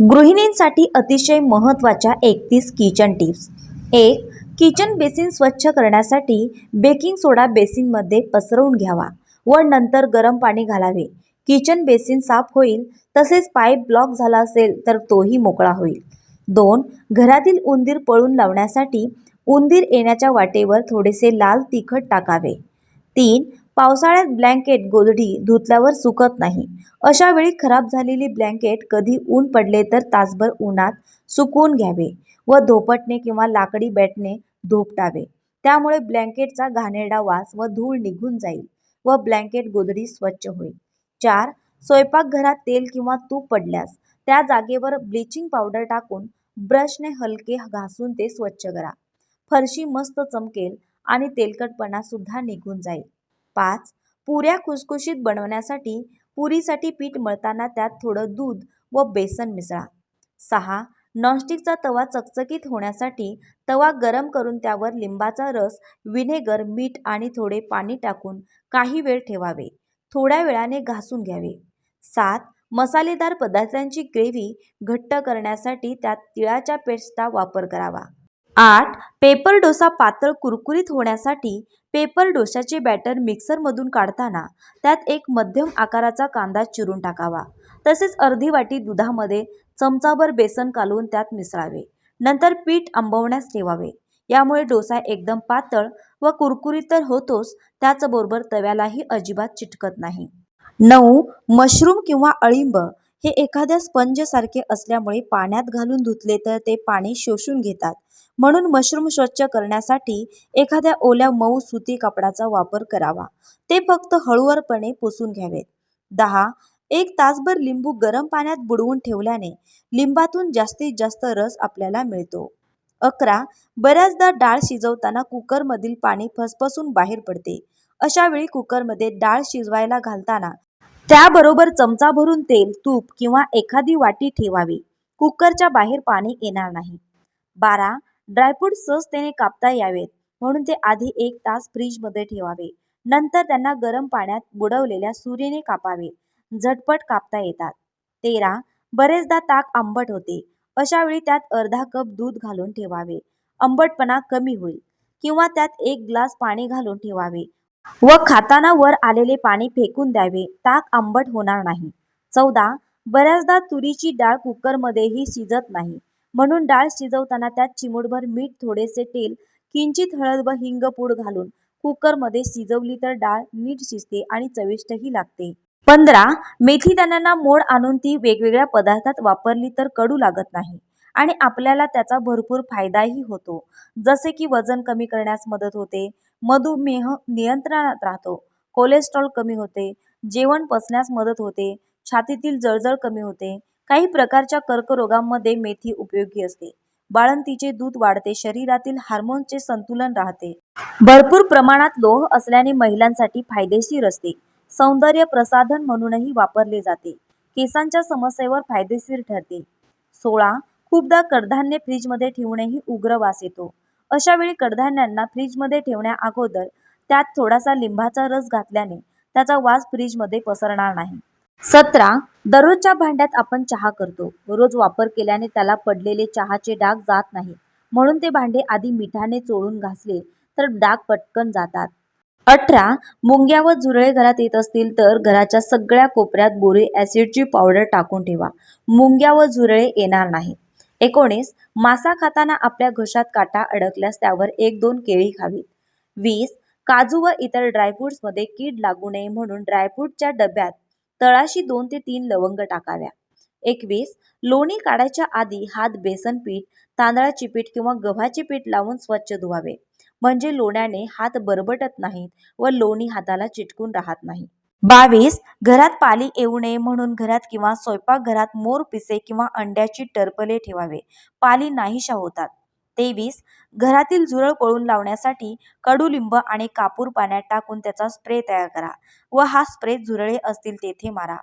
गृहिणींसाठी अतिशय महत्त्वाच्या एकतीस किचन टिप्स एक किचन बेसिन स्वच्छ करण्यासाठी बेकिंग सोडा बेसिनमध्ये पसरवून घ्यावा व नंतर गरम पाणी घालावे. किचन बेसिन साफ होईल तसेच पाईप ब्लॉक झाला असेल तर तोही मोकळा होईल. दोन घरातील उंदीर पळून लावण्यासाठी उंदीर येण्याच्या वाटेवर थोडेसे लाल तिखट टाकावे. तीन पावसाळ्यात ब्लँकेट गोधडी धुतल्यावर सुकत नाही. अशा वेळी खराब झालेली ब्लँकेट कधी ऊन पडले तर तासभर उन्हात सुकवून घ्यावे व धोपटणे किंवा लाकडी बॅटने धोपटावे. त्यामुळे ब्लँकेटचा घाणेरडा वास व धूळ निघून जाईल व ब्लँकेट गोधडी स्वच्छ होईल. चार स्वयंपाकघरात तेल किंवा तूप पडल्यास त्या जागेवर ब्लिचिंग पावडर टाकून ब्रशने हलके घासून ते स्वच्छ करा. फरशी मस्त चमकेल आणि तेलकटपणा सुद्धा निघून जाईल. पाच. पुऱ्या खुसखुशीत बनवण्यासाठी पुरीसाठी पीठ मळताना त्यात थोडं दूध व बेसन मिसळा. सहा. नॉनस्टिकचा तवा चकचकीत होण्यासाठी तवा गरम करून त्यावर लिंबाचा रस व्हिनेगर मीठ आणि थोडे पाणी टाकून काही वेळ ठेवावे. थोड्या वेळाने घासून घ्यावे. सात. मसालेदार पदार्थांची ग्रेव्ही घट्ट करण्यासाठी त्यात तिळाच्या पेस्टचा वापर करावा. आठ पेपर डोसा पातळ कुरकुरीत होण्यासाठी पेपर डोशाचे बॅटर मिक्सरमधून काढताना त्यात एक मध्यम आकाराचा कांदा चिरून टाकावा. तसेच अर्धी वाटी दुधामध्ये चमचाभर बेसन कालवून त्यात मिसळावे. नंतर पीठ आंबवण्यास ठेवावे. यामुळे डोसा एकदम पातळ व कुरकुरीत तर होतोच त्याचबरोबर तव्यालाही अजिबात चिटकत नाही. नऊ मशरूम किंवा अळिंब हे एखाद्या स्पंजसारखे असल्यामुळे पाण्यात घालून धुतले तर ते पाणी शोषून घेतात. म्हणून मशरूम स्वच्छ करण्यासाठी एखाद्या ओल्या मऊ सुती कापडाचा वापर करावा. ते फक्त हळूवारपणे पुसून घ्यावेत. दहा एक तासभर लिंबू गरम पाण्यात बुडवून ठेवल्याने लिंबातून जास्तीत जास्त रस आपल्याला मिळतो. अकरा बऱ्याचदा डाळ शिजवताना कुकरमधील पाणी फसफसून बाहेर पडते. अशा वेळी कुकरमध्ये डाळ शिजवायला घालताना त्याबरोबर चमचा भरून तेल तूप किंवा एखादी वाटी ठेवावी. कुकरच्या बाहेर पाणी येणार नाही. बारा. ड्रायफ्रूट सहजतेने कापता यावेत म्हणून ते आधी एक तास फ्रीजमध्ये ठेवावे. नंतर त्यांना गरम पाण्यात बुडवलेल्या सूर्यने कापावे. झटपट कापता येतात. तेरा. बरेचदा ताक आंबट होते. अशा वेळी त्यात अर्धा कप दूध घालून ठेवावे. आंबटपणा कमी होईल. किंवा त्यात एक ग्लास पाणी घालून ठेवावे. व खाताना वर आलेले पाणी फेकून द्यावे. ताक आंबट होणार नाही. चौदा. बऱ्याचदा तुरीची डाळ कुकरमध्येही शिजत नाही. म्हणून डाळ शिजवताना त्यात चिमूटभर मीठ थोडेसे तेल किंचित हळद व हिंग पूड घालून कुकरमध्ये शिजवली तर डाळ नीट शिजते आणि चविष्टही लागते. पंधरा. मेथी दाण्यांना मोड आणून ती वेगवेगळ्या पदार्थात वापरली तर कडू लागत नाही आणि आपल्याला त्याचा भरपूर फायदाही होतो. जसे की वजन कमी करण्यास मदत होते मधुमेह नियंत्रणात राहतो. कोलेस्ट्रॉल कमी होते. जेवण पचण्यास मदत होते. छातीतील जळजळ कमी होते. काही प्रकारच्या कर्करोगांमध्ये मेथी उपयोगी असते. बाळंतीचे दूध वाढते. शरीरातील हार्मोनचे संतुलन राहते. भरपूर प्रमाणात लोह असल्याने महिलांसाठी फायदेशीर असते. सौंदर्य प्रसाधन म्हणूनही वापरले जाते. केसांच्या समस्येवर फायदेशीर ठरते. सोळा. खूपदा कडधान्य फ्रीजमध्ये ठेवूनही उग्र वास येतो. अशा वेळी कडधान्यांना फ्रीजमध्ये ठेवण्या अगोदर त्यात थोडासा लिंबाचा रस घातल्याने त्याचा वास फ्रीजमध्ये पसरणार नाही. सतरा दररोजच्या भांड्यात आपण चहा करतो. रोज वापर केल्याने त्याला पडलेले चहाचे डाग जात नाही म्हणून ते भांडे आधी मिठाने चोळून घासले तर डाग पटकन जातात. अठरा मुंग्या व झुरळे घरात येत असतील तर घराच्या सगळ्या कोपऱ्यात बोरे ॲसिडची पावडर टाकून ठेवा. मुंग्या व झुरळे येणार नाही एकोणीस मासा खाताना आपल्या घशात काटा अडकल्यास त्यावर एक दोन केळी खावीत. वीस काजू व इतर ड्रायफ्रुट्समध्ये कीड लागू नये म्हणून ड्रायफ्रूटच्या डब्यात तळाशी दोन ते तीन लवंग टाकाव्या. एकवीस लोणी काढायच्या आधी हात बेसन पीठ तांदळाचे पीठ किंवा गव्हाचे पीठ लावून स्वच्छ धुवावे. म्हणजे लोण्याने हात बरबटत नाहीत व लोणी हाताला चिटकून राहत नाही. बावीस घरात पाली येऊ नये म्हणून घरात किंवा स्वयंपाकघरात मोर पिसे किंवा अंड्याची टरपले ठेवावे. पाली नाहीशा होतात. तेवीस घरातील झुरळ पळून लावण्यासाठी कडुलिंब आणि कापूर पाण्यात टाकून त्याचा स्प्रे तयार करा व हा स्प्रे झुरळे असतील तेथे मारा.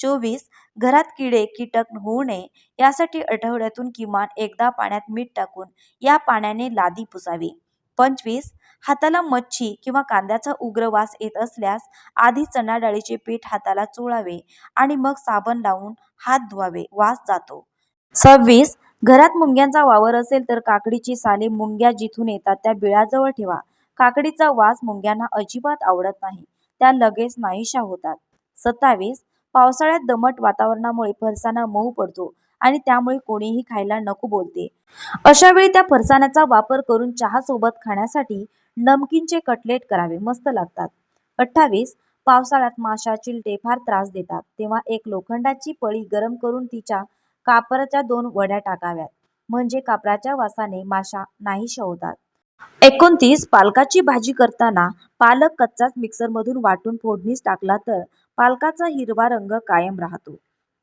चोवीस घरात किडे कीटक होऊ नये यासाठी आठवड्यातून किमान एकदा पाण्यात मीठ टाकून या पाण्याने लादी पुसावी. पंचवीस हाताला मच्छी किंवा कांद्याचा उग्र वास येत असल्यास आधी चणा डाळीचे पीठ हाताला चोळावे आणि मग साबण लावून हात धुवावे वास जातो. सव्वीस घरात मुंग्यांचा वावर असेल तर काकडीची साले मुंग्या जिथून येतात त्या बिळाजवळ ठेवा. काकडीचा वास मुंग्यांना अजिबात आवडत नाही त्या लगेच नाहीशा होतात. सत्तावीस पावसाळ्यात दमट वातावरणामुळे फरसाना मऊ पडतो. आणि त्यामुळे कोणीही खायला नको बोलते. अशा वेळी त्या फरसाण्याचा वापर करून चहा सोबत खाण्यासाठी नमकीनचे कटलेट करावे मस्त लागतात. अठ्ठावीस पावसाळ्यात माशा चिलटे फार त्रास देतात तेव्हा एक लोखंडाची पळी गरम करून तिच्या कापराच्या दोन वड्या टाकाव्यात म्हणजे कापराच्या वासाने माशा नाहीशा होतात एकोणतीस पालकाची भाजी करताना पालक कच्चाच मिक्सरमधून वाटून फोडणीस टाकला तर पालकाचा हिरवा रंग कायम राहतो.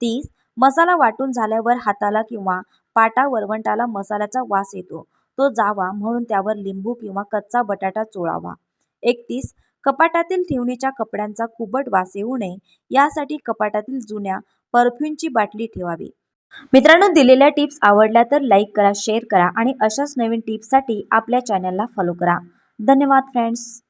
तीस मसाला वाटून झाल्यावर हाताला किंवा पाटा वरवंटाला मसाल्याचा वास येतो. तो जावा म्हणून त्यावर लिंबू किंवा कच्चा बटाटा चोळावा. एकतीस कपाटातील ठेवणीच्या कपड्यांचा कुबट वास येऊ नये यासाठी कपाटातील जुन्या परफ्यूमची बाटली ठेवावी. मित्रांनो दिलेल्या टिप्स आवडल्या तर लाईक करा शेअर करा आणि अशाच नवीन टिप्ससाठी आपल्या चॅनलला फॉलो करा. धन्यवाद फ्रेंड्स!